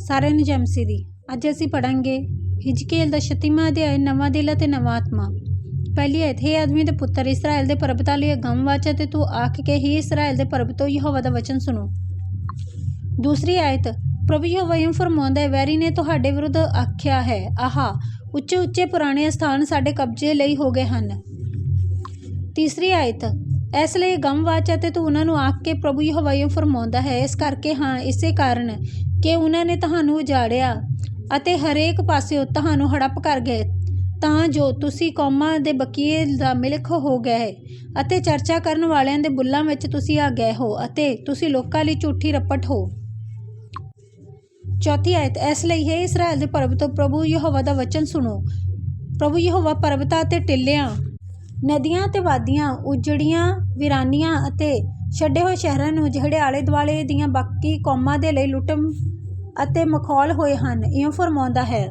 ਸਾਰਿਆਂ ਨੂੰ ਜੈਮਸੀ ਦੀ। ਅੱਜ ਅਸੀਂ ਪੜਾਂਗੇ ਹਿਜਕੇਲ ਦਾ ਛਤੀਮਾ ਅਧਿਆਇ, ਨਵਾਂ ਦਿਲ ਅਤੇ ਨਵਾਂ ਆਤਮਾ। ਪਹਿਲੀ ਆਇਤ, ਹੈ ਆਦਮੀ ਦੇ ਪੁੱਤਰ ਇਸਰਾਇਲ ਦੇ ਪਰਬਤਾਂ ਲਈ ਅਗੰਮ ਵਾਚਾ ਤੇ ਤੂੰ ਆਖ ਕੇ ਹੀ ਇਸਰਾਇਲ ਦੇ ਪਰਬਤੋਂ ਯਹੋਵਾ ਦਾ ਵਚਨ ਸੁਣੋ। ਦੂਸਰੀ ਆਇਤ, ਪ੍ਰਭੂ ਯਹੋਵਾ ਇਹ ਫਰਮਾਉਂਦਾ ਹੈ, ਵੈਰੀ ਨੇ ਤੁਹਾਡੇ ਵਿਰੁੱਧ ਆਖਿਆ ਹੈ, ਆਹਾ ਉੱਚੇ ਉੱਚੇ ਪੁਰਾਣੇ ਸਥਾਨ ਸਾਡੇ ਕਬਜ਼ੇ ਲਈ ਹੋ ਗਏ ਹਨ। ਤੀਸਰੀ ਆਇਤ, ਇਸ ਲਈ ਗਮ ਵਾਚਾ ਤੇ ਤੂੰ ਉਹਨਾਂ ਨੂੰ ਆਖ ਕੇ ਪ੍ਰਭੂ ਯਹੋਵਾ ਇਹ ਫਰਮਾਉਂਦਾ ਹੈ, ਇਸ ਕਰਕੇ ਹਾਂ, ਇਸੇ ਕਾਰਨ ਕਿ ਉਹਨਾਂ ਨੇ ਤੁਹਾਨੂੰ ਉਜਾੜਿਆ ਅਤੇ ਹਰੇਕ ਪਾਸਿਓਂ ਤੁਹਾਨੂੰ ਹੜੱਪ ਕਰ ਗਏ। ਤਾਂ ਜੋ ਤੁਸੀਂ ਕੌਮਾਂ ਦੇ ਬਕੀਏ ਦਾ ਮਿਲਖ ਹੋ ਗਏ ਅਤੇ ਚਰਚਾ ਕਰਨ ਵਾਲਿਆਂ ਦੇ ਬੁੱਲਾਂ ਵਿੱਚ ਤੁਸੀਂ ਆ ਗਏ ਹੋ ਅਤੇ ਤੁਸੀਂ ਲੋਕਾਂ ਲਈ ਝੂਠੀ ਰੱਪਟ ਹੋ। ਚੌਥੀ ਆਇਤ, ਇਸ ਲਈ ਹੈ ਇਸਰਾਇਲ ਦੇ ਪਰਬਤ ਤੋਂ ਪ੍ਰਭੂ ਯਹੋਵਾ ਦਾ ਵਚਨ ਸੁਣੋ। ਪ੍ਰਭੂ ਯਹੋਵਾ ਪਰਬਤਾਂ ਤੇ ਟਿੱਲਿਆਂ, ਨਦੀਆਂ ਤੇ ਵਾਦੀਆਂ, ਉਜੜੀਆਂ, ਵਿਰਾਨੀਆਂ ਅਤੇ ਛੱਡੇ ਹੋਏ ਸ਼ਹਿਰਾਂ ਨੂੰ ਜਿਹੜੇ ਆਲੇ ਦੁਆਲੇ ਦੀਆਂ ਬਾਕੀ ਕੌਮਾਂ ਦੇ ਲਈ ਲੁੱਟ ਅਤੇ ਮਖੌਲ ਹੋਏ ਹਨ, ਇਉਂ ਫਰਮਾਉਂਦਾ ਹੈ।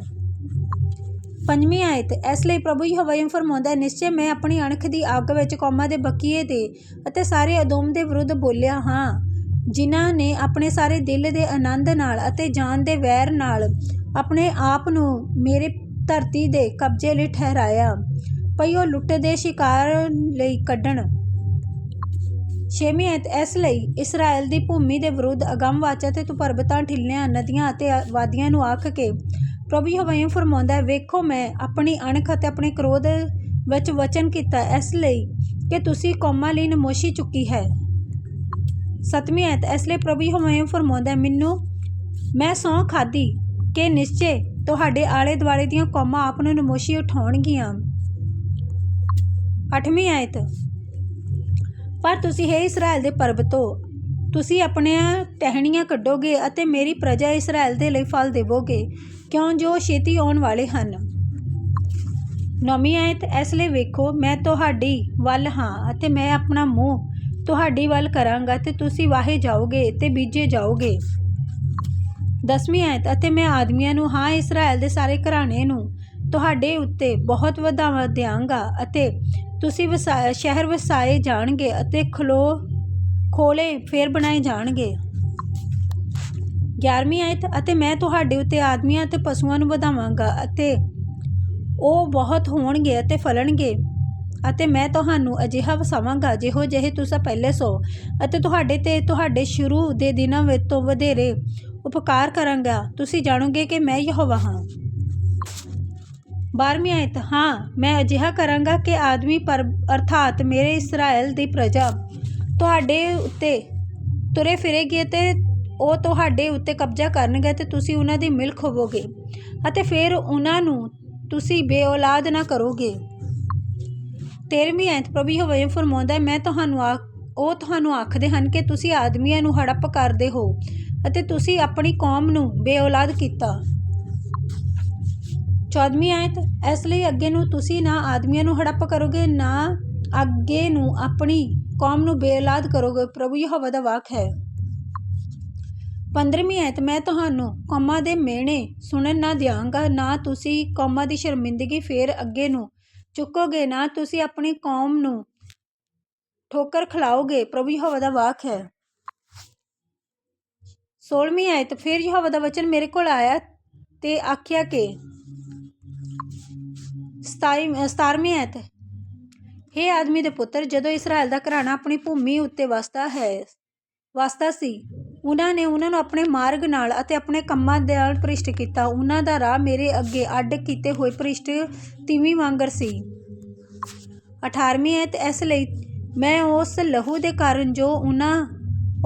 ਪੰਜਵੀਂ ਆਇਤ, ਇਸ ਲਈ ਪ੍ਰਭੂ ਯਹੋਵਾ ਇਉਂ ਫਰਮਾਉਂਦਾ ਹੈ, ਨਿਸ਼ਚੈ ਮੈਂ ਆਪਣੀ ਅਣਖ ਦੀ ਅੱਗ ਵਿੱਚ ਕੌਮਾਂ ਦੇ ਬਕੀਏ ਦੇ ਅਤੇ ਸਾਰੇ ਅਦੋਮ ਦੇ ਵਿਰੁੱਧ ਬੋਲਿਆ ਹਾਂ, ਜਿਨ੍ਹਾਂ ਨੇ ਆਪਣੇ ਸਾਰੇ ਦਿਲ ਦੇ ਆਨੰਦ ਨਾਲ ਅਤੇ ਜਾਨ ਦੇ ਵੈਰ ਨਾਲ ਆਪਣੇ ਆਪ ਨੂੰ ਮੇਰੇ ਧਰਤੀ ਦੇ ਕਬਜ਼ੇ ਲਈ ਠਹਿਰਾਇਆ, ਪਈ ਉਹ ਲੁੱਟ ਦੇ ਸ਼ਿਕਾਰ ਲਈ ਕੱਢਣ। ਛੇਵੀਂ ਆਇਤ ਇਸ ਲਈ ਇਸਰਾਇਲ ਦੀ ਭੂਮੀ ਦੇ ਵਿਰੁੱਧ ਅਗੰਮ ਵਾਚਾ ਤੇ ਤੂੰ ਪਰਬਤਾਂ ਠਿੱਲਿਆਂ ਨਦੀਆਂ ਅਤੇ ਵਾਦੀਆਂ ਨੂੰ ਆਖ ਕੇ ਪ੍ਰਭੂ ਯਹੋਵਾ ਫਰਮਾਉਂਦਾ ਹੈ, ਵੇਖੋ, ਮੈਂ ਆਪਣੀ ਅਣਖ ਅਤੇ ਆਪਣੇ ਕ੍ਰੋਧ ਵਿੱਚ ਵਚਨ ਕੀਤਾ, ਇਸ ਲਈ ਕਿ ਤੁਸੀਂ ਕੌਮਾਂ ਲਈ ਨਮੋਸ਼ੀ ਚੁੱਕੀ ਹੈ। ਸਤਵੀਂ ਆਇਤ ਇਸ ਲਈ ਪ੍ਰਭੂ ਯਹੋਵਾ ਫਰਮਾਉਂਦਾ ਹੈ, ਮੈਨੂੰ, ਮੈਂ ਸਹੁੰ ਖਾਦੀ ਕਿ ਨਿਸ਼ਚੇ ਤੁਹਾਡੇ ਆਲੇ ਦੁਆਲੇ ਦੀਆਂ ਕੌਮਾਂ ਆਪ ਨੂੰ ਨਮੋਸ਼ੀ ਉਠਾਉਣਗੀਆਂ। ਅੱਠਵੀਂ ਆਇਤ ਪਰ ਤੁਸੀਂ ਹੈ ਇਸਰਾਇਲ ਦੇ ਪਰਬਤੋ ਤੁਸੀਂ ਆਪਣੀਆਂ ਟਹਿਣੀਆਂ ਕੱਢੋਗੇ ਅਤੇ ਮੇਰੀ ਪ੍ਰਜਾ ਇਸਰਾਇਲ ਦੇ ਲਈ ਫਲ ਦੇਵੋਗੇ, ਕਿਉਂ ਜੋ ਛੇਤੀ ਆਉਣ ਵਾਲੇ ਹਨ? ਨੌਵੀਂ ਆਇਤ, ਇਸ ਲਈ ਵੇਖੋ, ਮੈਂ ਤੁਹਾਡੀ ਵੱਲ ਹਾਂ ਅਤੇ ਮੈਂ ਆਪਣਾ ਮੂੰਹ ਤੁਹਾਡੀ ਵੱਲ ਕਰਾਂਗਾ ਤੇ ਤੁਸੀਂ ਵਾਹੇ ਜਾਓਗੇ ਤੇ ਬੀਜੇ ਜਾਓਗੇ। ਦਸਵੀਂ ਆਇਤ, ਅਤੇ ਮੈਂ ਆਦਮੀਆਂ ਨੂੰ, ਹਾਂ ਇਸਰਾਇਲ ਦੇ ਸਾਰੇ ਘਰਾਣੇ ਨੂੰ ਤੁਹਾਡੇ ਉੱਤੇ ਬਹੁਤ ਵਧਾਵਾ ਦਿਆਂਗਾ ਅਤੇ ਤੁਸੀਂ ਵਸਾ, ਸ਼ਹਿਰ ਵਸਾਏ ਜਾਣਗੇ ਅਤੇ ਖਲੋ ਖੋਲੇ ਫੇਰ ਬਣਾਏ ਜਾਣਗੇ। 11ਵੀਂ ਆਇਤ, ਅਤੇ ਮੈਂ ਤੁਹਾਡੇ ਉੱਤੇ ਆਦਮੀਆਂ ਅਤੇ ਪਸ਼ੂਆਂ ਨੂੰ ਵਧਾਵਾਂਗਾ, ਅਤੇ ਉਹ ਬਹੁਤ ਹੋਣਗੇ ਅਤੇ ਫਲਣਗੇ, ਅਤੇ ਮੈਂ ਤੁਹਾਨੂੰ ਅਜਿਹਾ ਵਸਾਵਾਂਗਾ ਜਿਹੋ ਜਿਹੇ ਤੁਸੀਂ ਪਹਿਲੇ ਸੋ, ਅਤੇ ਤੁਹਾਡੇ ਤੇ ਤੁਹਾਡੇ ਸ਼ੁਰੂ ਦੇ ਦਿਨਾਂ ਵਿੱਚ ਤੋਂ ਵਧੇਰੇ ਉਪਕਾਰ ਕਰਾਂਗਾ। ਤੁਸੀਂ ਜਾਣੋਗੇ ਕਿ ਮੈਂ ਯਹੋਵਾ ਹਾਂ। ਬਾਰਵੀਂ ਆਇਤ ਹਾਂ, ਮੈਂ ਅਜਿਹਾ ਕਰਾਂਗਾ ਕਿ ਆਦਮੀ ਪਰ ਅਰਥਾਤ ਮੇਰੇ ਇਸਰਾਇਲ ਦੀ ਪ੍ਰਜਾ ਤੁਹਾਡੇ ਉੱਤੇ ਤੁਰੇ ਫਿਰੇਗੀ ਤੇ ਉਹ ਤੁਹਾਡੇ ਉੱਤੇ ਕਬਜ਼ਾ ਕਰਨਗੇ ਤੇ ਤੁਸੀਂ ਉਹਨਾਂ ਦੀ ਮਿਲਕ ਹੋਵੋਗੇ ਅਤੇ ਫਿਰ ਉਹਨਾਂ ਨੂੰ ਤੁਸੀਂ ਬੇਔਲਾਦ ਨਾ ਕਰੋਗੇ। ਤੇਰਵੀਂ ਆਇਤ ਪ੍ਰਭੂ ਯਹੋਵਾ ਫਰਮਾਉਂਦਾ ਹੈ ਮੈਂ ਤੁਹਾਨੂੰ ਆ ਉਹ ਤੁਹਾਨੂੰ ਆਖਦੇ ਹਨ ਕਿ ਤੁਸੀਂ ਆਦਮੀਆਂ ਨੂੰ ਹੜੱਪ ਕਰਦੇ ਹੋ ਅਤੇ ਤੁਸੀਂ ਆਪਣੀ ਕੌਮ ਨੂੰ ਬੇਔਲਾਦ ਕੀਤਾ। ਚੌਦਵੀਂ ਆਇਤ, ਇਸ ਲਈ ਅੱਗੇ ਨੂੰ ਤੁਸੀਂ ਨਾ ਆਦਮੀਆਂ ਨੂੰ ਹੜੱਪ ਕਰੋਗੇ, ਨਾ ਅੱਗੇ ਨੂੰ ਆਪਣੀ ਕੌਮ ਨੂੰ ਬੇਔਲਾਦ ਕਰੋਗੇ। ਪ੍ਰਭੂ ਯਹੋਵਾ ਦਾ ਵਾਕ ਹੈ। ਪੰਦਰਵੀਂ ਆਇਤ, ਮੈਂ ਤੁਹਾਨੂੰ ਕੌਮਾਂ ਦੇ ਮਿਹਣੇ ਸੁਣਨ ਨਾ ਦਿਆਂਗਾ, ਨਾ ਤੁਸੀਂ ਕੌਮਾਂ ਦੀ ਸ਼ਰਮਿੰਦਗੀ ਫੇਰ ਅੱਗੇ ਨੂੰ ਚੁੱਕੋਗੇ, ਨਾ ਤੁਸੀਂ ਆਪਣੀ ਕੌਮ ਨੂੰ ਠੋਕਰ ਖਿਲਾਓਗੇ। ਪ੍ਰਭੂ ਯਹੋਵਾ ਦਾ ਵਾਕ ਹੈ। 16ਵੀਂ ਆਇਤ, ਫਿਰ ਯਹੋਵਾ ਦਾ ਵਚਨ ਮੇਰੇ ਕੋਲ ਆਇਆ ਤੇ ਆਖਿਆ ਕਿ 27 17ਵੀਂ ਆਇਤ हे ਆਦਮੀ ਦੇ ਪੁੱਤਰ, ਜਦੋਂ ਇਸਰਾਇਲ ਦਾ ਘਰਾਣਾ ਆਪਣੀ ਭੂਮੀ ਉੱਤੇ ਵਸਦਾ ਹੈ, ਵਸਦਾ ਸੀ, ਉਹਨਾਂ ਨੇ ਉਹਨਾਂ ਨੂੰ ਆਪਣੇ ਮਾਰਗ ਨਾਲ ਅਤੇ ਆਪਣੇ ਕੰਮਾਂ ਦੇ ਨਾਲ ਭ੍ਰਿਸ਼ਟ ਕੀਤਾ। ਉਹਨਾਂ ਦਾ ਰਾਹ ਮੇਰੇ ਅੱਗੇ ਅੱਡ ਕੀਤੇ ਹੋਏ ਭ੍ਰਿਸ਼ਟ ਤੀਵੀਂ ਵਾਂਗਰ ਸੀ। 18ਵੀਂ ਐਤ ਇਸ ਲਈ ਮੈਂ ਉਸ ਲਹੂ ਦੇ ਕਾਰਨ ਜੋ ਉਹਨਾਂ,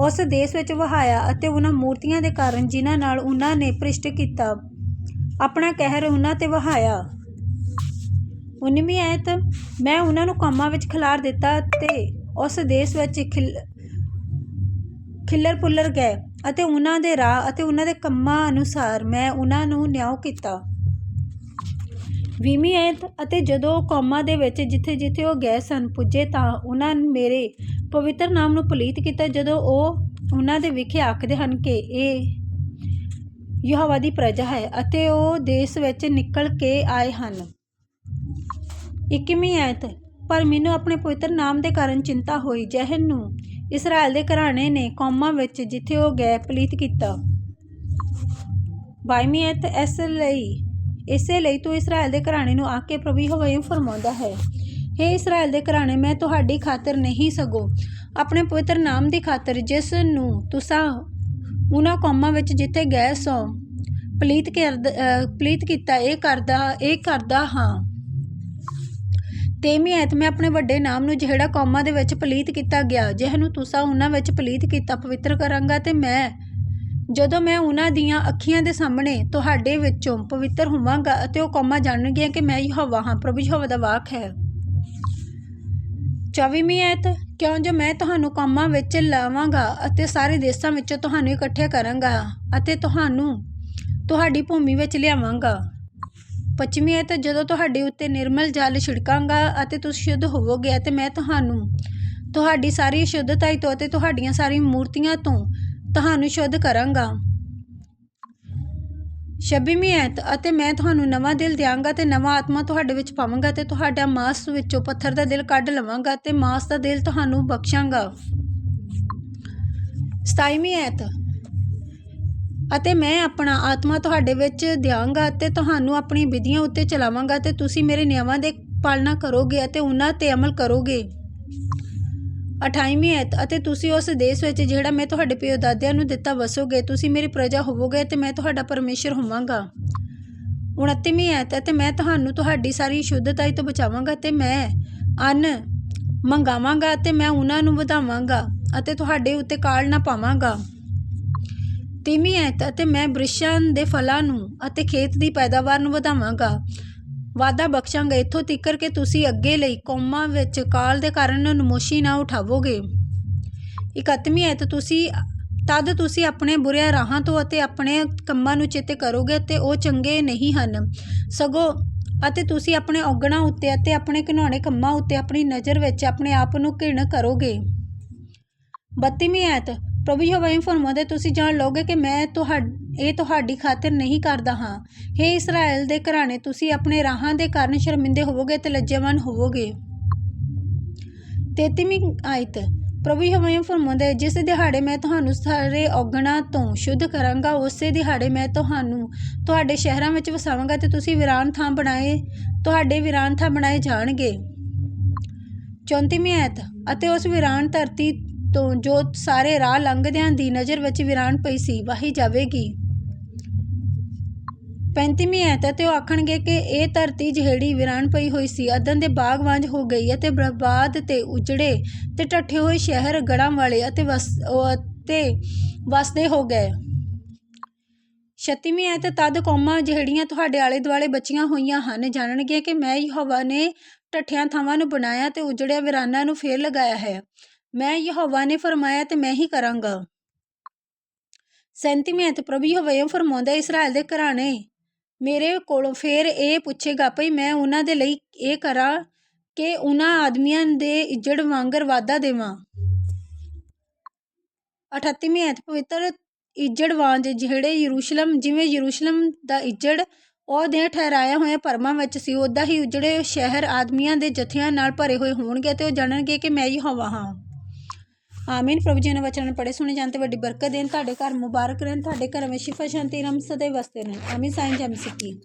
ਉਸ ਦੇਸ਼ ਵਿੱਚ ਵਹਾਇਆ ਅਤੇ ਉਹਨਾਂ ਮੂਰਤੀਆਂ ਦੇ ਕਾਰਨ ਜਿਨ੍ਹਾਂ ਨਾਲ ਉਹਨਾਂ ਨੇ ਭ੍ਰਿਸ਼ਟ ਕੀਤਾ, ਆਪਣਾ ਕਹਿਰ ਉਹਨਾਂ ਤੇ ਵਹਾਇਆ। 19ਵੀਂ ਆਇਤ ਮੈਂ ਉਹਨਾਂ ਨੂੰ ਕੌਮਾਂ ਵਿੱਚ ਖਿਲਾਰ ਦਿੱਤਾ ਅਤੇ ਉਸ ਦੇਸ਼ ਵਿੱਚ ਖਿਲ, ਖਿੱਲਰ ਪੁੱਲਰ ਗਏ ਅਤੇ ਉਹਨਾਂ ਦੇ ਰਾਹ ਅਤੇ ਉਹਨਾਂ ਦੇ ਕੰਮਾਂ ਅਨੁਸਾਰ ਮੈਂ ਉਹਨਾਂ ਨੂੰ ਨਿਆਂ ਕੀਤਾ। ਵੀਹਵੀਂ ਆਇਤ ਅਤੇ ਜਦੋਂ ਕੌਮਾਂ ਦੇ ਵਿੱਚ ਜਿੱਥੇ ਜਿੱਥੇ ਉਹ ਗਏ ਸਨ ਪੁੱਜੇ ਤਾਂ ਉਹਨਾਂ ਨੇ ਮੇਰੇ ਪਵਿੱਤਰ ਨਾਮ ਨੂੰ ਪਲੀਤ ਕੀਤਾ ਜਦੋਂ ਉਹ ਉਹਨਾਂ ਦੇ ਵਿਖੇ ਆਖਦੇ ਹਨ ਕਿ ਇਹ ਯਹੋਵਾ ਦੀ ਪ੍ਰਜਾ ਹੈ ਅਤੇ ਉਹ ਦੇਸ਼ ਵਿੱਚ ਨਿਕਲ ਕੇ ਆਏ ਹਨ। ਇੱਕੀਵੀਂ ਆਇਤ, ਪਰ ਮੈਨੂੰ ਆਪਣੇ ਪਵਿੱਤਰ ਨਾਮ ਦੇ ਕਾਰਨ ਚਿੰਤਾ ਹੋਈ ਜਹਨ ਨੂੰ ਇਸਰਾਇਲ ਦੇ ਘਰਾਣੇ ਨੇ ਕੌਮਾਂ ਵਿੱਚ ਜਿੱਥੇ ਉਹ ਗਏ ਪਲੀਤ ਕੀਤਾ। ਬਾਈਵੀਂ ਐਤ ਇਸ ਲਈ, ਇਸੇ ਲਈ ਤੂੰ ਇਸਰਾਇਲ ਦੇ ਘਰਾਣੇ ਨੂੰ ਆ ਕੇ ਪ੍ਰਭੂ ਯਹੋਵਾ ਫਰਮਾਉਂਦਾ ਹੈ, ਹੇ ਇਸਰਾਇਲ ਦੇ ਘਰਾਣੇ, ਮੈਂ ਤੁਹਾਡੀ ਖਾਤਰ ਨਹੀਂ ਸਗੋ ਆਪਣੇ ਪਵਿੱਤਰ ਨਾਮ ਦੀ ਖਾਤਰ ਜਿਸ ਨੂੰ ਤੁਸਾਂ ਉਹਨਾਂ ਕੌਮਾਂ ਵਿੱਚ ਜਿੱਥੇ ਗਏ ਸੋ ਪਲੀਤ ਕਰਦਾ ਪਲੀਤ ਕੀਤਾ, ਇਹ ਕਰਦਾ ਇਹ ਕਰਦਾ ਹਾਂ। ਤੇਵੀਂ ਐਤ ਮੈਂ ਆਪਣੇ ਵੱਡੇ ਨਾਮ ਨੂੰ ਜਿਹੜਾ ਕੌਮਾਂ ਦੇ ਵਿੱਚ ਪਲੀਤ ਕੀਤਾ ਗਿਆ, ਜਿਹਨੂੰ ਤੁਸਾਂ ਉਹਨਾਂ ਵਿੱਚ ਪਲੀਤ ਕੀਤਾ, ਪਵਿੱਤਰ ਕਰਾਂਗਾ ਤੇ ਮੈਂ, ਜਦੋਂ ਮੈਂ ਉਹਨਾਂ ਦੀਆਂ ਅੱਖੀਆਂ ਦੇ ਸਾਹਮਣੇ ਤੁਹਾਡੇ ਵਿੱਚੋਂ ਪਵਿੱਤਰ ਹੋਵਾਂਗਾ ਅਤੇ ਉਹ ਕੌਮਾਂ ਜਾਣਨਗੀਆਂ ਕਿ ਮੈਂ ਯਹੋਵਾ ਹਾਂ, ਪ੍ਰਭੂ ਯਹੋਵਾ ਦਾ ਵਾਕ ਹੈ। 24ਵੀਂ ਐਤ, ਕਿਉਂ ਜੋ ਮੈਂ ਤੁਹਾਨੂੰ ਕੌਮਾਂ ਵਿੱਚ ਲਾਵਾਂਗਾ ਅਤੇ ਸਾਰੇ ਦੇਸ਼ਾਂ ਵਿੱਚੋਂ ਤੁਹਾਨੂੰ ਇਕੱਠੇ ਕਰਾਂਗਾ ਅਤੇ ਤੁਹਾਨੂੰ ਤੁਹਾਡੀ ਭੂਮੀ ਵਿੱਚ ਲਿਆਵਾਂਗਾ। ਪੱਛਮੀ ਐਤ ਜਦੋਂ ਤੁਹਾਡੇ ਉੱਤੇ ਨਿਰਮਲ ਜਲ ਛਿੜਕਾਂਗਾ ਅਤੇ ਤੁਸੀਂ ਸ਼ੁੱਧ ਹੋਵੋਗੇ ਅਤੇ ਮੈਂ ਤੁਹਾਨੂੰ, ਤੁਹਾਡੀ ਸਾਰੀ ਅਸ਼ੁੱਧਤਾਈ ਤੋਂ ਅਤੇ ਤੁਹਾਡੀਆਂ ਸਾਰੀਆਂ ਮੂਰਤੀਆਂ ਤੋਂ ਤੁਹਾਨੂੰ ਸ਼ੁੱਧ ਕਰਾਂਗਾ। ਛੱਬੀਵੀਂ ਐਤ ਅਤੇ ਮੈਂ ਤੁਹਾਨੂੰ ਨਵਾਂ ਦਿਲ ਦਿਆਂਗਾ ਤੇ ਨਵਾਂ ਆਤਮਾ ਤੁਹਾਡੇ ਵਿੱਚ ਪਾਵਾਂਗਾ ਤੇ ਤੁਹਾਡਾ ਮਾਸ ਵਿੱਚੋਂ ਪੱਥਰ ਦਾ ਦਿਲ ਕੱਢ ਲਵਾਂਗਾ ਤੇ ਮਾਸ ਦਾ ਦਿਲ ਤੁਹਾਨੂੰ ਬਖਸ਼ਾਂਗਾ। ਸਤਾਈਵੀਂ ਐਤ ਅਤੇ ਮੈਂ ਆਪਣਾ ਆਤਮਾ ਤੁਹਾਡੇ ਵਿੱਚ ਦਿਆਂਗਾ ਅਤੇ ਤੁਹਾਨੂੰ ਆਪਣੀ ਵਿਧੀਆਂ ਉੱਤੇ ਚਲਾਵਾਂਗਾ ਤੇ ਤੁਸੀਂ ਮੇਰੇ ਨਿਯਮਾਂ ਦੇ ਪਾਲਣਾ ਕਰੋਗੇ ਅਤੇ ਉਹਨਾਂ ਤੇ ਅਮਲ ਕਰੋਗੇ। 28ਵੀਂ ਐਤ, ਅਤੇ ਤੁਸੀਂ ਉਸ ਦੇਸ਼ ਵਿੱਚ ਜਿਹੜਾ ਮੈਂ ਤੁਹਾਡੇ ਪਿਓ ਦਾਦਿਆਂ ਨੂੰ ਦਿੱਤਾ ਵਸੋਗੇ, ਤੁਸੀਂ ਮੇਰੀ ਪ੍ਰਜਾ ਹੋਵੋਗੇ ਤੇ ਮੈਂ ਤੁਹਾਡਾ ਪਰਮੇਸ਼ਰ ਹੋਵਾਂਗਾ। 29ਵੀਂ ਐਤ, ਅਤੇ ਮੈਂ ਤੁਹਾਨੂੰ ਤੁਹਾਡੀ ਸਾਰੀ ਸ਼ੁੱਧਤਾਈ ਤੋਂ ਬਚਾਵਾਂਗਾ ਤੇ ਮੈਂ ਅੰਨ ਮੰਗਾਵਾਂਗਾ ਤੇ ਮੈਂ ਉਹਨਾਂ ਨੂੰ ਵਧਾਵਾਂਗਾ ਅਤੇ ਤੁਹਾਡੇ ਉੱਤੇ ਕਾਲ ਨਾ ਪਾਵਾਂਗਾ। ਤੀਵੀਂ ਐਤ ਅਤੇ ਮੈਂ ਬ੍ਰਿਸ਼ਾਂ ਦੇ ਫਲਾਂ ਨੂੰ ਅਤੇ ਖੇਤ ਦੀ ਪੈਦਾਵਾਰ ਨੂੰ ਵਧਾਵਾਂਗਾ। ਵਾਦਾ ਬਖਸ਼ਾਂਗਾ। ਇੱਥੋਂ ਤੀਕਰ ਕਿ ਤੁਸੀਂ ਅੱਗੇ ਲਈ ਕੌਮਾਂ ਵਿੱਚ ਕਾਲ ਦੇ ਕਾਰਨ ਨਮੋਸ਼ੀ ਨਾ ਉਠਾਵੋਗੇ। ਇਕੱਤਵੀਂ ਐਤ ਤੁਸੀਂ, ਤਦ ਤੁਸੀਂ ਆਪਣੇ ਬੁਰੇ ਰਾਹਾਂ ਤੋਂ ਅਤੇ ਆਪਣੇ ਕੰਮਾਂ ਨੂੰ ਚੇਤੇ ਕਰੋਗੇ ਤੇ ਉਹ ਚੰਗੇ ਨਹੀਂ ਹਨ। ਸਗੋਂ, ਅਤੇ ਤੁਸੀਂ ਆਪਣੇ ਔਗਣਾਂ ਉੱਤੇ ਅਤੇ ਆਪਣੇ ਘਿਨਾਉਣੇ ਕੰਮਾਂ ਉੱਤੇ ਆਪਣੀ ਨਜ਼ਰ ਵਿੱਚ ਆਪਣੇ ਆਪ ਨੂੰ ਘਿਣ ਕਰੋਗੇ। ਬੱਤੀਵੀਂ ਐਤ ਪ੍ਰਭੂ ਯਹੋਵਾ ਇਹ ਫਰਮਾਉਂਦਾ ਤੁਸੀਂ ਜਾਣ ਲਓਗੇ ਕਿ ਮੈਂ ਤੁਹਾਡ, ਇਹ ਤੁਹਾਡੀ ਖਾਤਰ ਨਹੀਂ ਕਰਦਾ ਹਾਂ। ਹੇ ਇਸਰਾਇਲ ਦੇ ਘਰਾਣੇ, ਤੁਸੀਂ ਆਪਣੇ ਰਾਹਾਂ ਦੇ ਕਾਰਨ ਸ਼ਰਮਿੰਦੇ ਹੋਵੋਗੇ ਤੇ ਲੱਜੇਵਾਨ ਹੋਵੋਗੇ। ਤੇਤਵੀਂ ਆਇਤ। ਪ੍ਰਭੂ ਯਹੋਵਾ ਇਹ ਫਰਮਾਉਂਦਾ ਹੈ, ਜਿਸ ਦਿਹਾੜੇ ਮੈਂ ਤੁਹਾਨੂੰ ਸਾਰੇ ਔਗਣਾ ਤੋਂ ਸ਼ੁੱਧ ਕਰਾਂਗਾ, ਉਸੇ ਦਿਹਾੜੇ ਮੈਂ ਤੁਹਾਨੂੰ ਤੁਹਾਡੇ ਸ਼ਹਿਰਾਂ ਵਿੱਚ ਵਸਾਵਾਂਗਾ ਤੇ ਤੁਸੀਂ ਵਿਰਾਨ ਥਾਂ ਬਣਾਏ, ਤੁਹਾਡੇ ਵਿਰਾਨ ਥਾਂ ਬਣਾਏ ਜਾਣਗੇ। 34ਵੀਂ ਆਇਤ। ਅਤੇ ਉਸ ਵਿਰਾਨ ਧਰਤੀ ਤੋਂ ਜੋ ਸਾਰੇ ਰਾਹ ਲੰਘਦਿਆਂ ਦੀ ਨਜ਼ਰ ਵਿੱਚ ਵਿਰਾਨ ਪਈ ਸੀ, ਵਾਹੀ ਜਾਵੇਗੀ। 35ਵੀਂ ਐਤ ਅਤੇ ਉਹ ਆਖਣਗੇ ਕਿ ਇਹ ਧਰਤੀ ਜਿਹੜੀ ਵਿਰਾਨ ਪਈ ਹੋਈ ਸੀ, ਅਦਨ ਦੇ ਬਾਗ ਵਾਂਝ ਹੋ ਗਈ ਅਤੇ ਬਰਬਾਦ ਤੇ ਉਜੜੇ ਤੇ ਟੱਠੇ ਹੋਏ ਸ਼ਹਿਰ ਗੜਾਂ ਵਾਲੇ ਅਤੇ ਵਸ, ਉਹ ਵਸਦੇ ਹੋ ਗਏ। ਛੱਤੀਵੀਂ ਐਤ ਤਦ ਕੌਮਾਂ ਜਿਹੜੀਆਂ ਤੁਹਾਡੇ ਆਲੇ ਦੁਆਲੇ ਬਚੀਆਂ ਹੋਈਆਂ ਹਨ ਜਾਣਗੇ ਕਿ ਮੈਂ ਯਹੋਵਾ ਨੇ ਟੱਠਿਆਂ ਥਾਵਾਂ ਨੂੰ ਬਣਾਇਆ ਤੇ ਉਜੜਿਆ ਵਿਰਾਨਾਂ ਨੂੰ ਫੇਰ ਲਗਾਇਆ ਹੈ। ਮੈਂ ਯਹੋਵਾ ਨੇ ਫਰਮਾਇਆ ਤੇ ਮੈਂ ਹੀ ਕਰਾਂਗਾ। ਸੈਂਤੀਵੀਂ ਐਤ ਪ੍ਰਭੂ ਯਹੋਵਾ ਫਰਮਾਉਂਦਾ ਇਸਰਾਇਲ ਦੇ ਘਰਾਣੇ, ਮੇਰੇ ਕੋਲੋਂ ਫੇਰ ਇਹ ਪੁੱਛੇਗਾ, ਭਈ ਮੈਂ ਉਹਨਾਂ ਦੇ ਲਈ ਇਹ ਕਰਾਂ ਕਿ ਉਹਨਾਂ ਆਦਮੀਆਂ ਦੇ ਇੱਜੜ ਵਾਂਗਰ ਵਾਧਾ ਦੇਵਾਂ? 38ਵੀਂ ਐਤ ਪਵਿੱਤਰ ਇੱਜੜ ਵਾਂਝ ਜਿਹੜੇ ਯਰੂਸ਼ਲਮ, ਜਿਵੇਂ ਯਰੂਸ਼ਲਮ ਦਾ ਇੱਜੜ, ਉਹ ਠਹਿਰਾਇਆ ਹੋਇਆ ਪਰਮਾਂ ਵਿੱਚ ਸੀ ਉਦਾਂ ਹੀ ਉਜੜੇ ਸ਼ਹਿਰ ਆਦਮੀਆਂ ਦੇ ਜਥਿਆਂ ਨਾਲ ਭਰੇ ਹੋਏ ਹੋਣਗੇ ਤੇ ਉਹ ਜਾਣਨਗੇ ਕਿ ਮੈਂ ਯਹੋਵਾ ਹਾਂ। ਆਮੀਨ, ਪ੍ਰਭੂ ਜੀ ਨੇ ਵਚਨ ਪੜੇ ਸੁਣੇ, ਜਾਣ ਤੇ ਵੱਡੀ ਬਰਕਤ ਦੇਣ, ਤੁਹਾਡੇ ਘਰ ਮੁਬਾਰਕ ਰਹਿਣ, ਤੁਹਾਡੇ ਘਰ ਵਿੱਚ ਸ਼ਿਫਾ ਸ਼ਾਂਤੀ ਰਮ ਸਦੇ ਵਸਦੇ ਰਹਿਣ। ਆਮੀਨ, ਸਾਈਂ ਜਮ ਸਿੱਕੀ